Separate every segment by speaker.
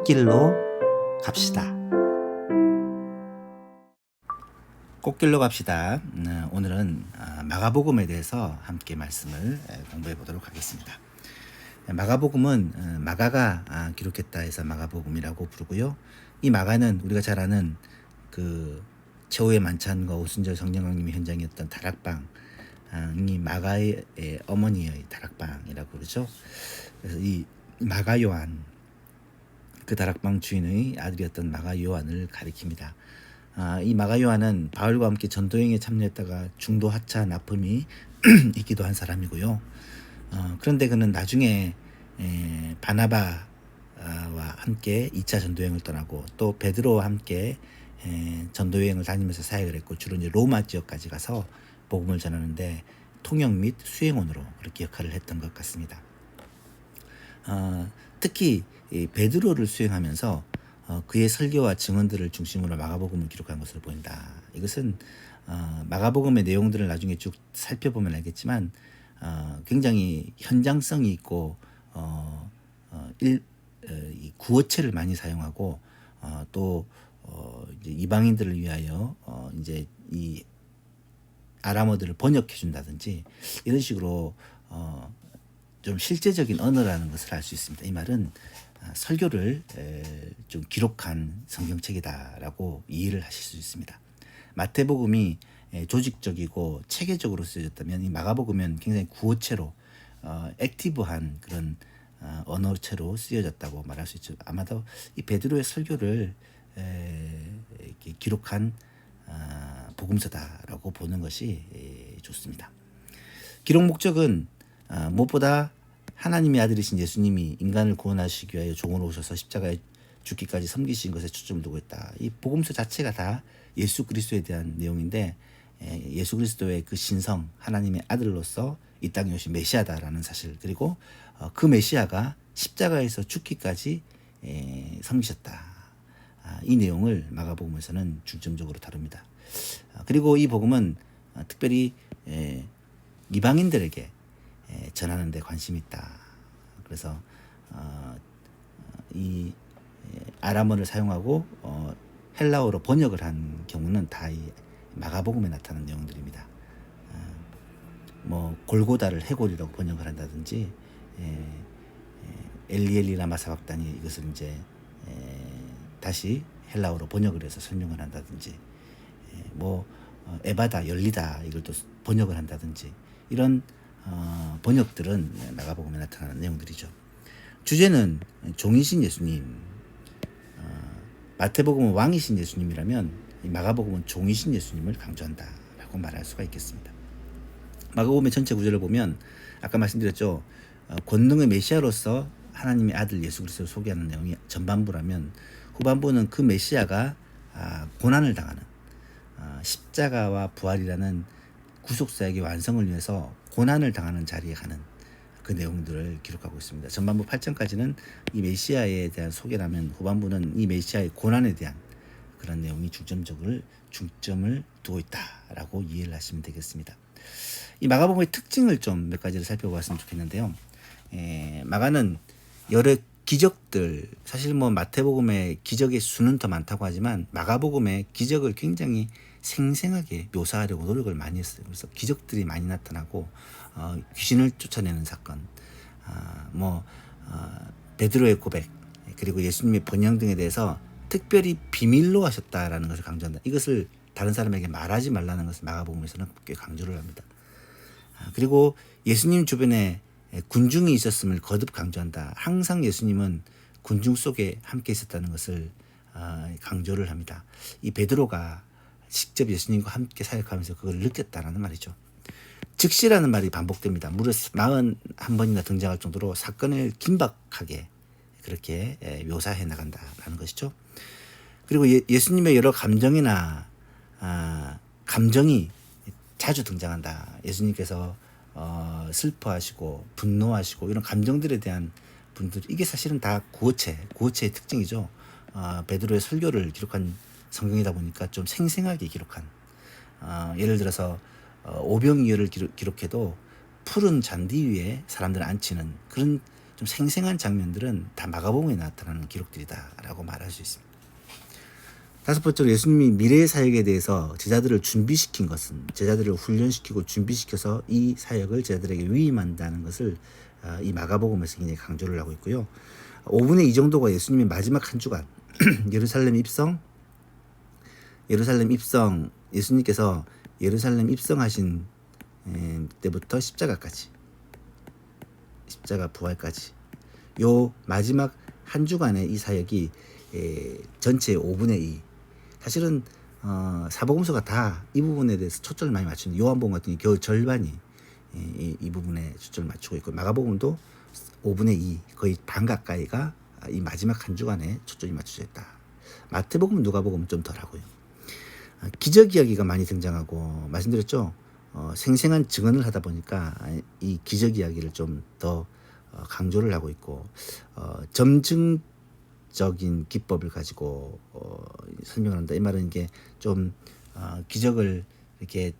Speaker 1: 꽃길로 갑시다. 꽃길로 갑시다. 음, 오늘은 아, 마가복음에 대해서 함께 말씀을 에, 공부해 보도록 하겠습니다. 마가복음은 어, 마가가 아, 기록했다 해서 마가복음이라고 부르고요. 이 마가는 우리가 잘 아는 그 최후의 만찬과 오순절 성령왕님이 현장이었던 다락방 이 마가의 에, 어머니의 다락방이라고 그러죠. 그래서 이 마가 요한 그 다락방 주인의 아들이었던 마가 요한을 가리킵니다. 아, 이 마가 요한은 바울과 함께 전도행에 참여했다가 중도 하차 납품이 있기도 한 사람이고요. 어, 그런데 그는 나중에 에, 바나바와 함께 2차 전도여행을 떠나고 또 베드로와 함께 에, 전도여행을 다니면서 사역을 했고 주로 이제 로마 지역까지 가서 복음을 전하는데 통역 및 수행원으로 그렇게 역할을 했던 것 같습니다. 어, 특히 이 베드로를 수행하면서 어, 그의 설교와 증언들을 중심으로 마가복음을 기록한 것으로 보인다. 이것은 어, 마가복음의 내용들을 나중에 쭉 살펴보면 알겠지만 어, 굉장히 현장성이 있고 일, 구어체를 많이 사용하고 어, 또 이방인들을 위하여 어, 이제 이 아람어들을 번역해 준다든지 이런 식으로 어, 좀 실제적인 언어라는 것을 알 수 있습니다. 이 말은 아, 설교를 에, 좀 기록한 성경책이다라고 이해를 하실 수 있습니다. 마태복음이 에, 조직적이고 체계적으로 쓰여졌다면 이 마가복음은 굉장히 구어체로 어, 액티브한 그런 어, 언어체로 쓰여졌다고 말할 수 있죠. 아마도 이 베드로의 설교를 에, 기록한 아, 복음서다라고 보는 것이 에, 좋습니다. 기록 목적은 아, 무엇보다 하나님의 아들이신 예수님이 인간을 구원하시기 위하여 종으로 오셔서 십자가에 죽기까지 섬기신 것에 초점을 두고 있다. 이 복음서 자체가 다 예수 그리스도에 대한 내용인데 에, 예수 그리스도의 그 신성 하나님의 아들로서 이 땅에 오신 메시아다라는 사실 그리고 어, 그 메시아가 십자가에서 죽기까지 에, 섬기셨다. 아, 이 내용을 마가복음에서는 중점적으로 다룹니다. 아, 그리고 이 복음은 아, 특별히 에, 이방인들에게 에, 전하는 데 관심이 있다. 그래서 어, 이 에, 아람어를 사용하고 어, 헬라어로 번역을 한 경우는 다 이 마가복음에 나타난 내용들입니다. 어, 뭐 골고다를 해골이라고 번역을 한다든지 엘리엘리라 마사박단이 이것을 이제 에, 다시 헬라어로 번역을 해서 설명을 한다든지 에, 뭐 어, 에바다 열리다 이걸 또 번역을 한다든지 이런 어, 번역들은 마가복음에 나타나는 내용들이죠. 주제는 종이신 예수님, 어, 마태복음은 왕이신 예수님이라면 이 마가복음은 종이신 예수님을 강조한다라고 말할 수가 있겠습니다. 마가복음의 전체 구절을 보면 아까 말씀드렸죠. 어, 권능의 메시아로서 하나님의 아들 예수 그리스도를 소개하는 내용이 전반부라면 후반부는 그 메시아가 아, 고난을 당하는 아, 십자가와 부활이라는 구속사역의 완성을 위해서 고난을 당하는 자리에 가는 그 내용들을 기록하고 있습니다. 전반부 8장까지는 이 메시아에 대한 소개라면 후반부는 이 메시아의 고난에 대한 그런 내용이 중점적으로 중점을 두고 있다라고 이해를 하시면 되겠습니다. 이 마가복음의 특징을 좀 몇 가지를 살펴보았으면 좋겠는데요. 에, 마가는 여러 기적들 사실 뭐 마태복음의 기적의 수는 더 많다고 하지만 마가복음의 기적을 굉장히 생생하게 묘사하려고 노력을 많이 했어요. 그래서 기적들이 많이 나타나고 어, 귀신을 쫓아내는 사건, 아, 뭐 어, 베드로의 고백 그리고 예수님의 번영 등에 대해서 특별히 비밀로 하셨다라는 것을 강조한다. 이것을 다른 사람에게 말하지 말라는 것을 마가복음에서는 꽤 강조를 합니다. 아, 그리고 예수님 주변에 군중이 있었음을 거듭 강조한다. 항상 예수님은 군중 속에 함께 있었다는 것을 아, 강조를 합니다. 이 베드로가 직접 예수님과 함께 사역하면서 그걸 느꼈다라는 말이죠. 즉시라는 말이 반복됩니다. 무려 41번이나 등장할 정도로 사건을 긴박하게 그렇게 묘사해 나간다라는 것이죠. 그리고 예, 수님의 여러 감정이나 아, 감정이 자주 등장한다. 예수님께서 어, 슬퍼하시고 분노하시고 이런 감정들에 대한 분들 이게 사실은 다 구어체, 구어체의 특징이죠. 어, 베드로의 설교를 기록한 성경이다 보니까 좀 생생하게 기록한 어, 예를 들어서 어, 오병이어를 기록, 기록해도 푸른 잔디 위에 사람들을 앉히는 그런 좀 생생한 장면들은 다 마가복음에 나타나는 기록들이다라고 말할 수 있습니다. 다섯 번째로 예수님이 미래의 사역에 대해서 제자들을 준비시킨 것은 제자들을 훈련시키고 준비시켜서 이 사역을 제자들에게 위임한다는 것을 아, 이 마가복음에서 굉장히 강조를 하고 있고요. 5분의 2 정도가 예수님의 마지막 한 주간 예루살렘 입성 예루살렘 입성 예수님께서 예루살렘 입성하신 에, 때부터 십자가까지 십자가 부활까지 요 마지막 한 주간의 이 사역이 에, 전체 5분의 2 사실은 어, 사복음서가 다 이 부분에 대해서 초점을 많이 맞추는 요한복음 같은 겨우 절반이 이, 이, 이 부분에 초점을 맞추고 있고 마가복음도 5분의 2 거의 반 가까이가 이 마지막 한 주간에 초점이 맞춰져 있다. 마태복음 누가복음 좀 덜하고요. 아, 기적 이야기가 많이 등장하고 말씀드렸죠. 어, 생생한 증언을 하다 보니까 이 기적 이야기를 좀더 어, 강조를 하고 있고 어, 점증적인 기법을 가지고 어, 설명을 한다. 이 말은 이게 좀 어, 기적을 이렇게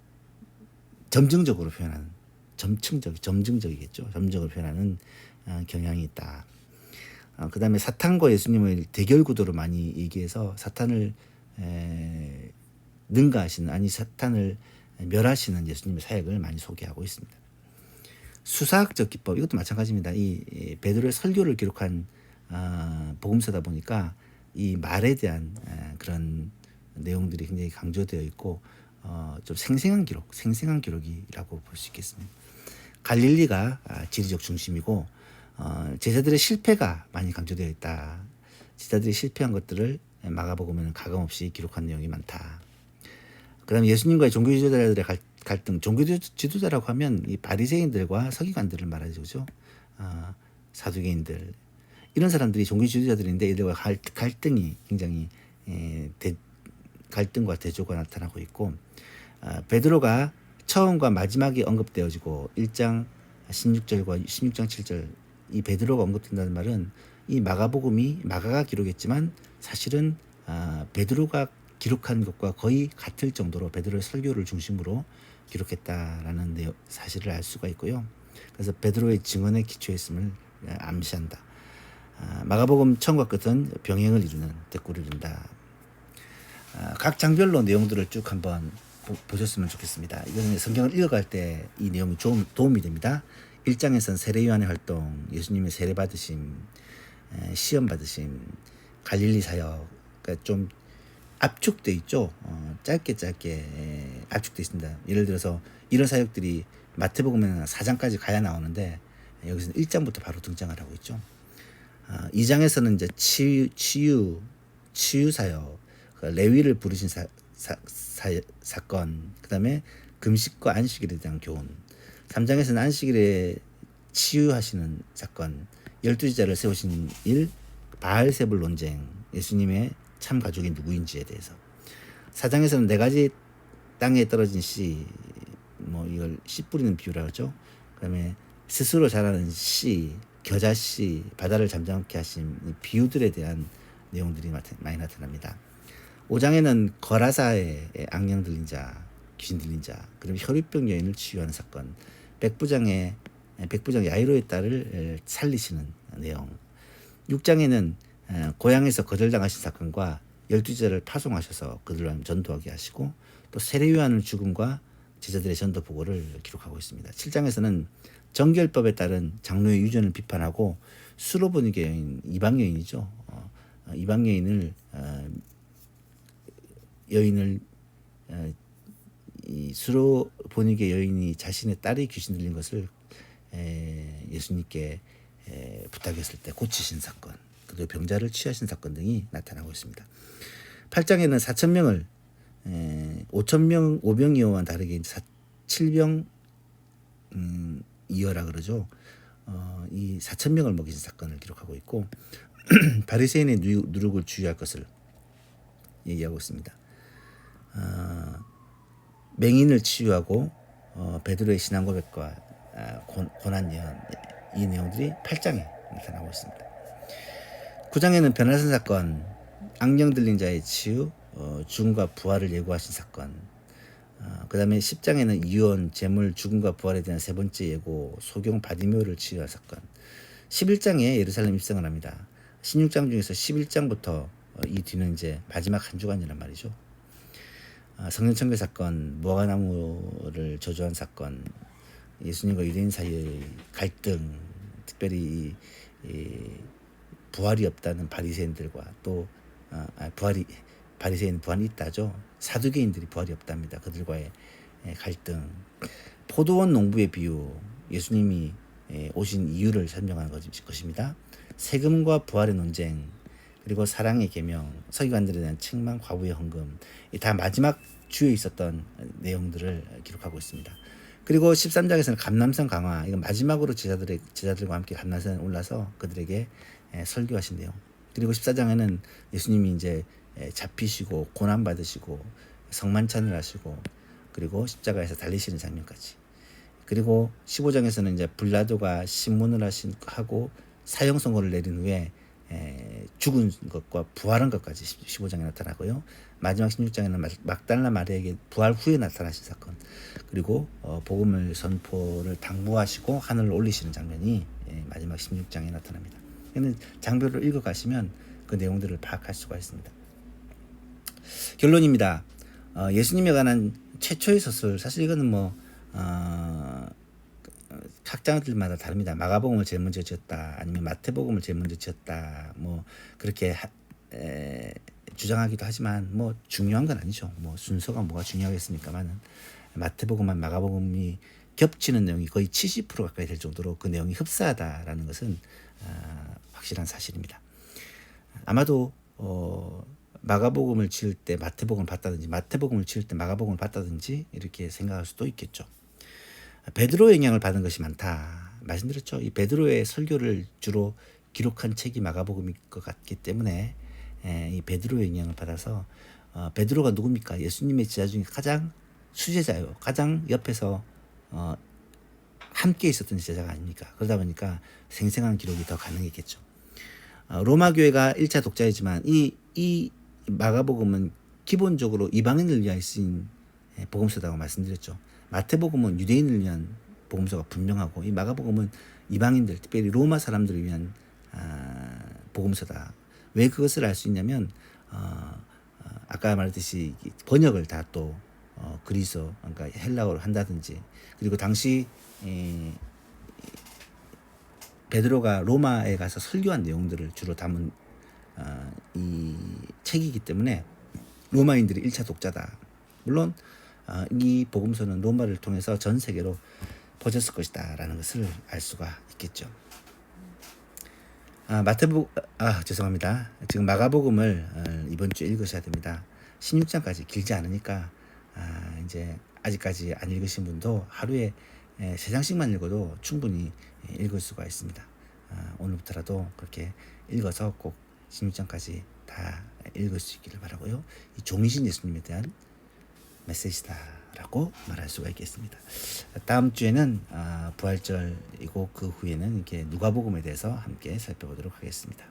Speaker 1: 점증적으로 표현하는 점층적 점증적이겠죠. 점증적으로 표현하는 어, 경향이 있다. 어, 그 다음에 사탄과 예수님을 대결 구도로 많이 얘기해서 사탄을 에, 능가하시는 아니 사탄을 멸하시는 예수님의 사역을 많이 소개하고 있습니다. 수사학적 기법 이것도 마찬가지입니다. 이, 이 베드로의 설교를 기록한 어, 복음서다 보니까 이 말에 대한 에, 그런 내용들이 굉장히 강조되어 있고 어, 좀 생생한 기록, 생생한 기록이라고 볼 수 있겠습니다. 갈릴리가 아, 지리적 중심이고 어, 제자들의 실패가 많이 강조되어 있다. 제자들이 실패한 것들을 마가복음에는 가감없이 기록한 내용이 많다. 그다음에 예수님과의 종교 지도자들의 갈, 갈등, 종교 지도자라고 하면 이 바리새인들과 서기관들을 말하죠, 그죠? 어, 사두개인들 이런 사람들이 종교 지도자들인데 이들과 갈, 갈등이 굉장히 에, 대, 갈등과 대조가 나타나고 있고 어, 베드로가 처음과 마지막에 언급되어지고 1장 16절과 16장 7절 이 베드로가 언급된다는 말은 이 마가복음이 마가가 기록했지만 사실은 아, 베드로가 기록한 것과 거의 같을 정도로 베드로의 설교를 중심으로 기록했다라는 내용, 사실을 알 수가 있고요. 그래서 베드로의 증언에 기초했음을 암시한다. 아, 마가복음 처음과 끝은 병행을 이루는 대꾸를 이룬다. 아, 각 장별로 내용들을 쭉 한번 보, 셨으면 좋겠습니다. 이거는 성경을 읽어갈 때 이 내용이 좀 도움이 됩니다. 1장에서는 세례 요한의 활동, 예수님의 세례 받으심, 시험 받으심, 갈릴리 사역, 그러니까 좀 압축돼 있죠. 어, 짧게 짧게 압축돼 있습니다. 예를 들어서 이런 사역들이 마태 복음에는 4장까지 가야 나오는데 여기서는 1장부터 바로 등장을 하고 있죠. 어, 2장에서는 이제 치유, 치유, 치유 사역, 그 레위를 부르신 사, 사, 사, 사 건, 그 다음에 금식과 안식일에 대한 교훈, 3장에서는 안식일에 치유하시는 사건, 열두 지자를 세우신 일, 바알세불 논쟁, 예수님의 참 가족이 누구인지에 대해서. 4장에서는 네 가지 땅에 떨어진 씨, 뭐 이걸 씨 뿌리는 비유라 그러죠. 그다음에 스스로 자라는 씨, 겨자 씨, 바다를 잠잠케 하신 비유들에 대한 내용들이 많이 나타납니다. 5장에는 거라사의 악령 들린 자, 귀신 들린 자, 그다음에 혈유병 여인을 치유하는 사건, 백부장의 백부장 야이로의 딸을 살리시는 내용. 6장에는 고향에서 거절당하신 사건과 열두 제자를 파송하셔서 그들과 전도하게 하시고 또 세례 요한의 죽음과 제자들의 전도 보고를 기록하고 있습니다. 7장에서는 정결법에 따른 장로의 유전을 비판하고 수로보니게 여인 이방 여인이죠. 어, 이방 여인을 어, 여인을 어, 이 수로 보니게 여인이 자신의 딸이 귀신 들린 것을 에, 예수님께 에, 부탁했을 때 고치신 사건, 그리고 병자를 취하신 사건 등이 나타나고 있습니다. 8장에는 4천 명을 에, 5천 명 5병 이어와 다르게 4, 7병 음, 이어라 그러죠. 어, 이 4천 명을 먹이신 사건을 기록하고 있고 바리새인의 누룩을 주의할 것을 얘기하고 있습니다. 어, 맹인을 치유하고 어, 베드로의 신앙 고백과 어, 고난 예언 이 내용들이 8장에 나타나고 있습니다. 9장에는 변화산 사건, 악령 들린 자의 치유, 어, 죽음과 부활을 예고하신 사건. 어, 그 다음에 10장에는 이혼, 재물, 죽음과 부활에 대한 세 번째 예고, 소경 바디묘를 치유할 사건. 11장에 예루살렘 입성을 합니다. 16장 중에서 11장부터 이 뒤는 이제 마지막 한 주간이란 말이죠. 아, 성령 청교 사건, 무화과나무를 저주한 사건, 예수님과 유대인 사이의 갈등, 특별히 이, 이 부활이 없다는 바리새인들과 또 아, 아, 부활이 바리새인 부활이 있다죠. 사두개인들이 부활이 없답니다. 그들과의 예, 갈등, 포도원 농부의 비유, 예수님이 예, 오신 이유를 것- 것입니다. 세금과 부활의 논쟁, 그리고 사랑의 계명, 서기관들에 대한 책망, 과부의 헌금, 이다 마지막 주에 있었던 내용들을 기록하고 있습니다. 그리고 13장에서는 감남성 강화, 이건 마지막으로 제자들의 제자들과 함께 감남산에 올라서 그들에게 예, 설교하신 내용. 그리고 14장에는 예수님이 이제 예, 잡히시고 고난 받으시고 성만찬을 하시고 그리고 십자가에서 달리시는 장면까지. 그리고 15장에서는 이제 불라도가 신문을 하신 하고 사형 선고를 내린 후에 에, 죽은 것과 부활한 것까지 15장에 나타나고요. 마지막 16장에는 막달라 마리아에게 부활 후에 나타나신 사건 그리고 어, 복음을 선포를 당부하시고 하늘을 올리시는 장면이 예, 마지막 16장에 나타납니다. 이는 장별로 읽어가시면 그 내용들을 파악할 수가 있습니다. 결론입니다. 어, 예수님에 관한 최초의 서술 사실 이거는 뭐 어, 학자들마다 다릅니다. 마가복음을 제일 먼저 지었다, 아니면 마태복음을 제일 먼저 지었다, 뭐 그렇게 하, 에, 주장하기도 하지만 뭐 중요한 건 아니죠. 뭐 순서가 뭐가 중요하겠습니까만은 마태복음만 마가복음이 겹치는 내용이 거의 70% 가까이 될 정도로 그 내용이 흡사하다라는 것은 아, 확실한 사실입니다. 아마도 어, 마가복음을 지을 때 마태복음을 봤다든지 마태복음을 지을 때 마가복음을 봤다든지 이렇게 생각할 수도 있겠죠. 베드로의 영향을 받은 것이 많다. 말씀드렸죠. 이 베드로의 설교를 주로 기록한 책이 마가복음일 것 같기 때문에 에, 이 베드로의 영향을 받아서 어, 베드로가 누굽니까? 예수님의 제자 중에 가장 수제자요. 가장 옆에서 어, 함께 있었던 제자가 아닙니까? 그러다 보니까 생생한 기록이 더 가능했겠죠. 어, 로마 교회가 1차 독자이지만 이, 이 마가복음은 기본적으로 이방인을 위하여 쓰인 예, 복음서다고 말씀드렸죠. 마태복음은 유대인을 위한 복음서가 분명하고 이 마가복음은 이방인들, 특별히 로마 사람들을 위한 아, 복음서다. 왜 그것을 알 수 있냐면 어, 어, 아까 말했듯이 이 번역을 다또 어, 그리스어, 그러니까 헬라어로 한다든지 그리고 당시 에, 베드로가 로마에 가서 설교한 내용들을 주로 담은 어, 이 책이기 때문에 로마인들이 1차 독자다. 물론 어, 이 복음서는 로마를 통해서 전 세계로 퍼졌을 것이다라는 것을 알 수가 있겠죠. 아, 마태복 아 죄송합니다. 지금 마가복음을 어, 이번 주에 읽으셔야 됩니다. 16장까지 길지 않으니까 아, 이제 아직까지 안 읽으신 분도 하루에 에, 세 장씩만 읽어도 충분히 에, 읽을 수가 있습니다. 아, 오늘부터라도 그렇게 읽어서 꼭 16장까지 다 읽을 수 있기를 바라고요. 이 종이신 예수님에 대한 메시지다라고 말할 수가 있겠습니다. 다음 주에는 아, 부활절이고 그 후에는 이렇게 누가복음에 대해서 함께 살펴보도록 하겠습니다.